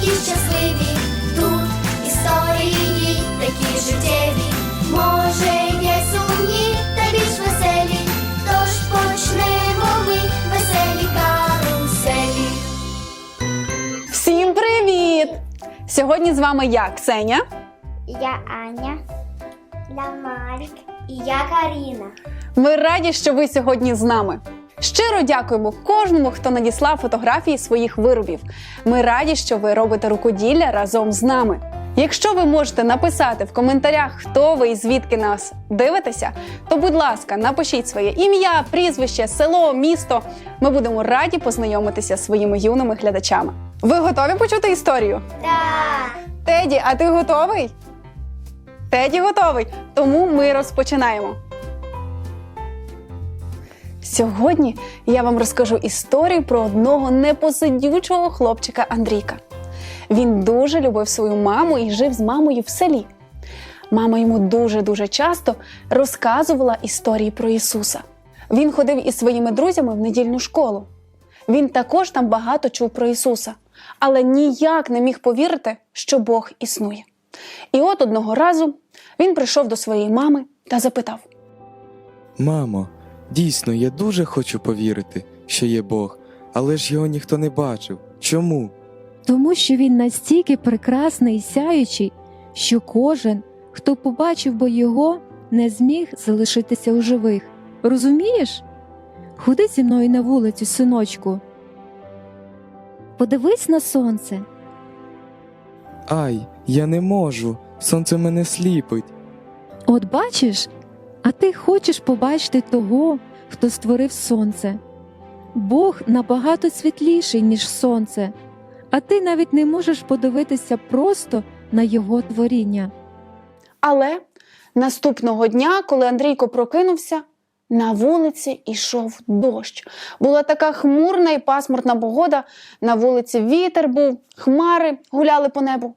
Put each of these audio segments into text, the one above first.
такі щасливі, тут історії такі життєві. Може, є сумні та більш веселі. Тож почнемо ми веселі каруселі. Всім привіт! Сьогодні з вами я, Ксеня. Я Аня, я Марік і я Каріна. Ми раді, що ви сьогодні з нами. Щиро дякуємо кожному, хто надіслав фотографії своїх виробів. Ми раді, що ви робите рукоділля разом з нами. Якщо ви можете написати в коментарях, хто ви і звідки нас дивитеся, то будь ласка, напишіть своє ім'я, прізвище, село, місто. Ми будемо раді познайомитися з своїми юними глядачами. Ви готові почути історію? Так. Теді, а ти готовий? Теді готовий. Тому ми розпочинаємо. Сьогодні я вам розкажу історію про одного непосидючого хлопчика Андрійка. Він дуже любив свою маму і жив з мамою в селі. Мама йому дуже-дуже часто розказувала історії про Ісуса. Він ходив із своїми друзями в недільну школу. Він також там багато чув про Ісуса, але ніяк не міг повірити, що Бог існує. І от одного разу він прийшов до своєї мами та запитав: Мамо, дійсно, я дуже хочу повірити, що є Бог, але ж його ніхто не бачив. Чому? тому що він настільки прекрасний і сяючий, що кожен, хто побачив би його, не зміг залишитися у живих. Розумієш? Ходи зі мною на вулицю, синочку. Подивись на сонце. Ай, я не можу, сонце мене сліпить. От бачиш, а ти хочеш побачити того, хто створив сонце. Бог набагато світліший, ніж сонце, а ти навіть не можеш подивитися просто на його творіння. Але наступного дня, коли Андрійко прокинувся, на вулиці йшов дощ. Була така хмурна і пасмурна погода. На вулиці вітер був, хмари гуляли по небу.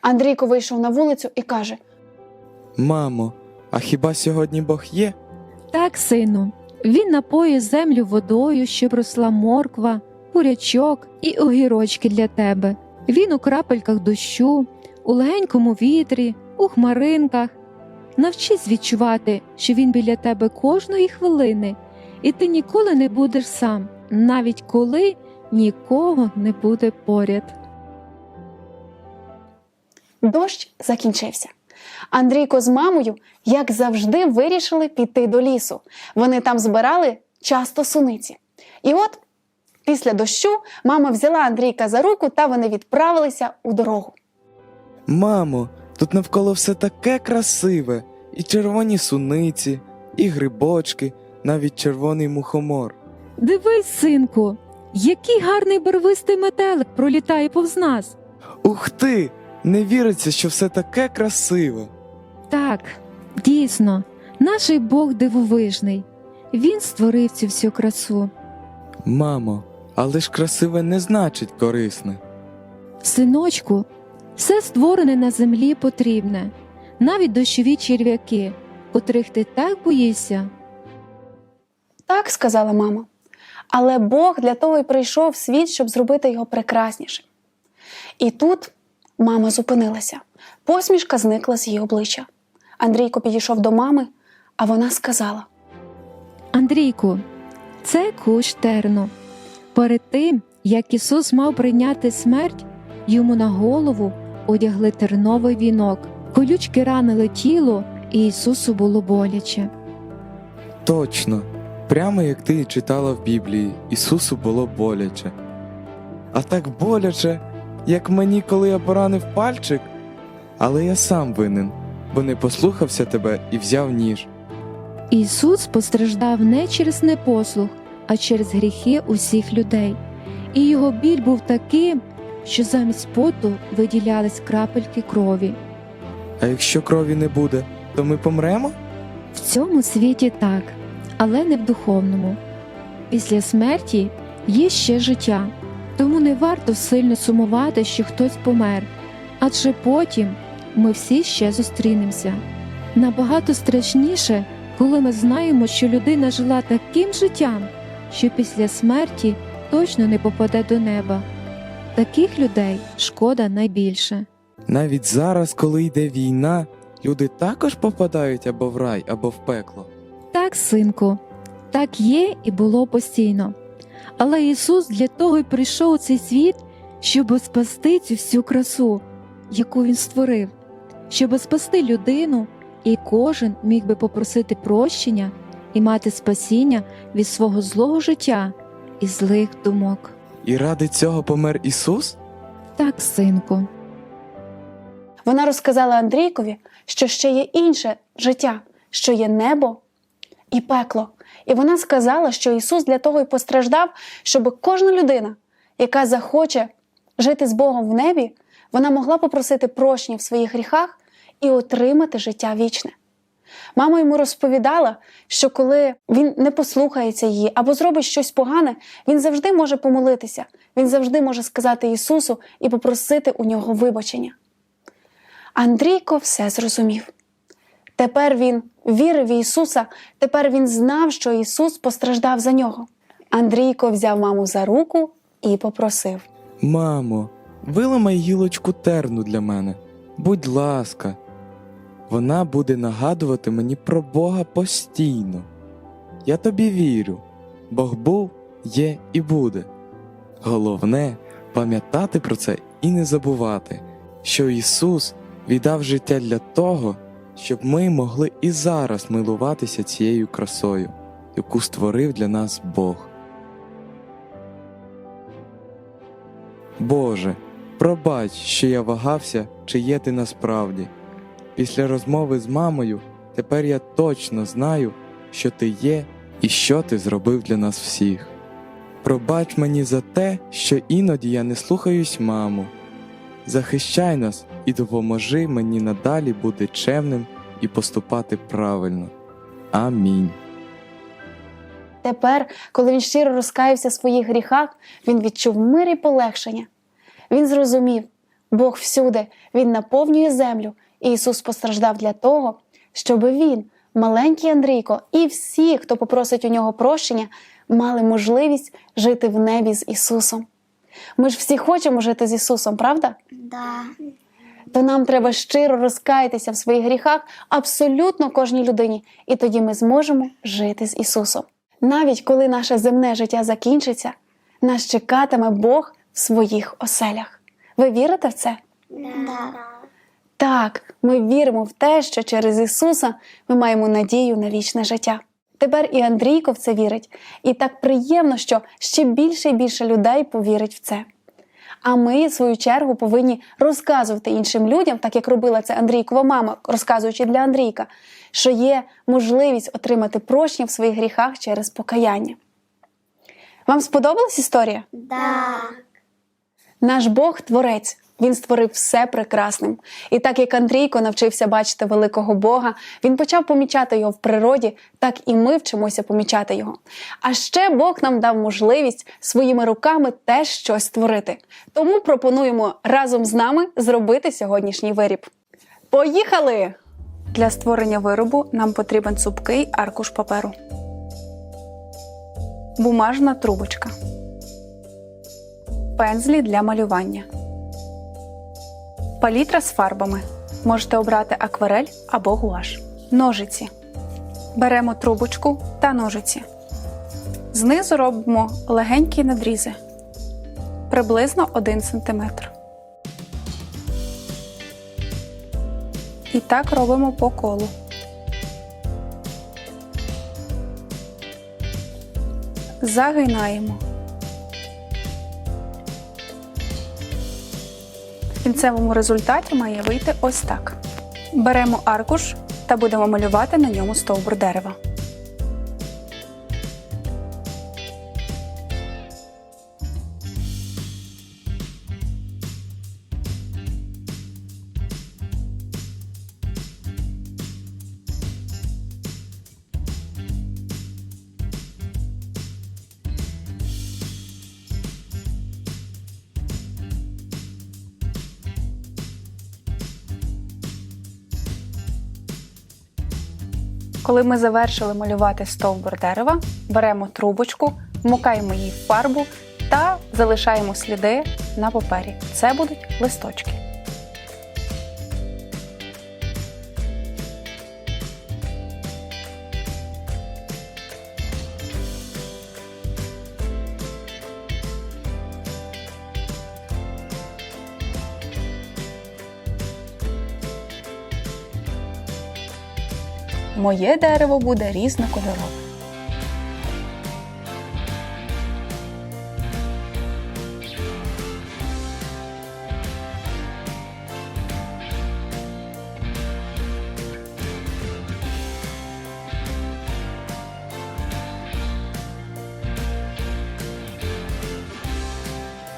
Андрійко вийшов на вулицю і каже: Мамо, а хіба сьогодні Бог є? Так, сину, він напоїть землю водою, щоб росла морква, бурячок і огірочки для тебе. Він у крапельках дощу, у легенькому вітрі, у хмаринках. Навчись відчувати, що він біля тебе кожної хвилини, і ти ніколи не будеш сам, навіть коли нікого не буде поряд. Дощ закінчився. Андрійко з мамою, як завжди, вирішили піти до лісу. Вони там збирали часто суниці. І от після дощу мама взяла Андрійка за руку та вони відправилися у дорогу. Мамо, тут навколо все таке красиве, і червоні суниці, і грибочки, навіть червоний мухомор. Дивись, синку, який гарний барвистий метелик пролітає повз нас. Ух ти! Не віриться, що все таке красиве. Так, дійсно, наш Бог дивовижний. Він створив цю всю красу. Мамо, але ж красиве не значить корисне. Синочку, все створене на землі потрібне, навіть дощові черв'яки, котрих ти так боїшся. Так сказала мама. Але Бог для того й прийшов в світ, щоб зробити його прекраснішим. І тут мама зупинилася. Посмішка зникла з її обличчя. Андрійко підійшов до мами, а вона сказала: Андрійку, це кущ терну. Перед тим, як Ісус мав прийняти смерть, йому на голову одягли терновий вінок, колючки ранили тіло, і Ісусу було боляче. Точно, прямо як ти і читала в Біблії, Ісусу було боляче. А так боляче, як мені, коли я поранив пальчик. Але я сам винен, бо не послухався тебе і взяв ніж. Ісус постраждав не через непослух, а через гріхи усіх людей. І його біль був таким, що замість поту виділялись крапельки крові. А якщо крові не буде, то ми помремо? В цьому світі так, але не в духовному. Після смерті є ще життя, тому не варто сильно сумувати, що хтось помер, адже потім ми всі ще зустрінемося. Набагато страшніше, коли ми знаємо, що людина жила таким життям, що після смерті точно не попаде до неба. таких людей шкода найбільше. Навіть зараз, коли йде війна, люди також попадають або в рай, або в пекло. Так, синку, так є і було постійно. Але Ісус для того й прийшов у цей світ, щоб спасти цю всю красу, яку Він створив, щоб спасти людину, і кожен міг би попросити прощення і мати спасіння від свого злого життя і злих думок. І ради цього помер Ісус? Так, синку. Вона розказала Андрійкові, що ще є інше життя, що є небо і пекло. І вона сказала, що Ісус для того й постраждав, щоб кожна людина, яка захоче жити з Богом в небі, вона могла попросити прощення в своїх гріхах і отримати життя вічне. Мама йому розповідала, що коли він не послухається її або зробить щось погане, він завжди може помолитися, він завжди може сказати Ісусу і попросити у нього вибачення. Андрійко все зрозумів. Тепер він вірив в Ісуса, тепер він знав, що Ісус постраждав за нього. Андрійко взяв маму за руку і попросив. Мамо, виламай гілочку терну для мене. Будь ласка. Вона буде нагадувати мені про Бога постійно. Я тобі вірю. Бог був, є і буде. Головне пам'ятати про це і не забувати, що Ісус віддав життя для того, щоб ми могли і зараз милуватися цією красою, яку створив для нас Бог. Боже, пробач, що я вагався, чи є ти насправді. Після розмови з мамою тепер я точно знаю, що ти є і що ти зробив для нас всіх. Пробач мені за те, що іноді я не слухаюсь маму. Захищай нас і допоможи мені надалі бути чемним і поступати правильно. Амінь. Тепер, коли він щиро розкаявся в своїх гріхах, він відчув мир і полегшення. Він зрозумів, Бог всюди, Він наповнює землю, і Ісус постраждав для того, щоб він, маленький Андрійко, і всі, хто попросить у нього прощення, мали можливість жити в небі з Ісусом. Ми ж всі хочемо жити з Ісусом, правда? Да. То нам треба щиро розкаятися в своїх гріхах абсолютно кожній людині, і тоді ми зможемо жити з Ісусом. Навіть коли наше земне життя закінчиться, нас чекатиме Бог в своїх оселях. Ви вірите в це? Да. Так, ми віримо в те, що через Ісуса ми маємо надію на вічне життя. Тепер і Андрійко в це вірить, і так приємно, що ще більше і більше людей повірить в це. А ми, в свою чергу, повинні розказувати іншим людям, так як робила це Андрійкова мама, розказуючи для Андрійка, що є можливість отримати прощення в своїх гріхах через покаяння. Вам сподобалась історія? Да. Наш Бог творець. Він створив все прекрасним. І так як Андрійко навчився бачити великого Бога, він почав помічати його в природі, так і ми вчимося помічати його. А ще Бог нам дав можливість своїми руками теж щось створити. Тому пропонуємо разом з нами зробити сьогоднішній виріб. Поїхали! Для створення виробу нам потрібен цупкий аркуш паперу, бумажна трубочка, пензлі для малювання. Палітра з фарбами. Можете обрати акварель або гуаш. Ножиці. Беремо трубочку та ножиці. Знизу робимо легенькі надрізи. Приблизно 1 см. І так робимо по колу. Загинаємо. Кінцевому результаті має вийти ось так. Беремо аркуш та будемо малювати на ньому стовбур дерева. Коли ми завершили малювати стовбур дерева, беремо трубочку, вмукаємо її в фарбу та залишаємо сліди на папері. Це будуть листочки. Моє дерево буде різнокольорове.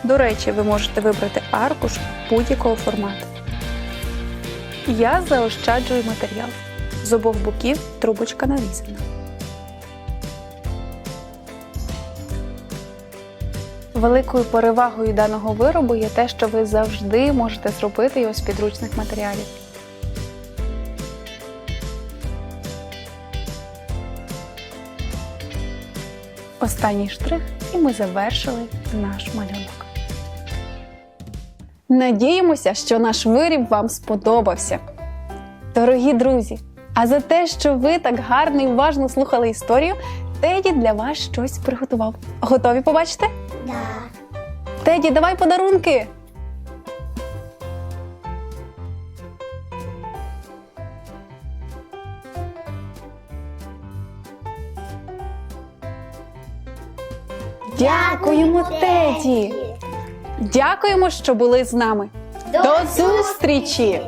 До речі, ви можете вибрати аркуш будь-якого формату. Я заощаджую матеріал. З обох боків трубочка нарізана. Великою перевагою даного виробу є те, що ви завжди можете зробити його з підручних матеріалів. Останній штрих, і ми завершили наш малюнок. Надіємося, що наш виріб вам сподобався. Дорогі друзі! А за те, що ви так гарно і уважно слухали історію, Теді для вас щось приготував. Готові побачити? Да. Теді, давай подарунки! Дякуємо, Теді! Дякуємо, що були з нами. До зустрічі!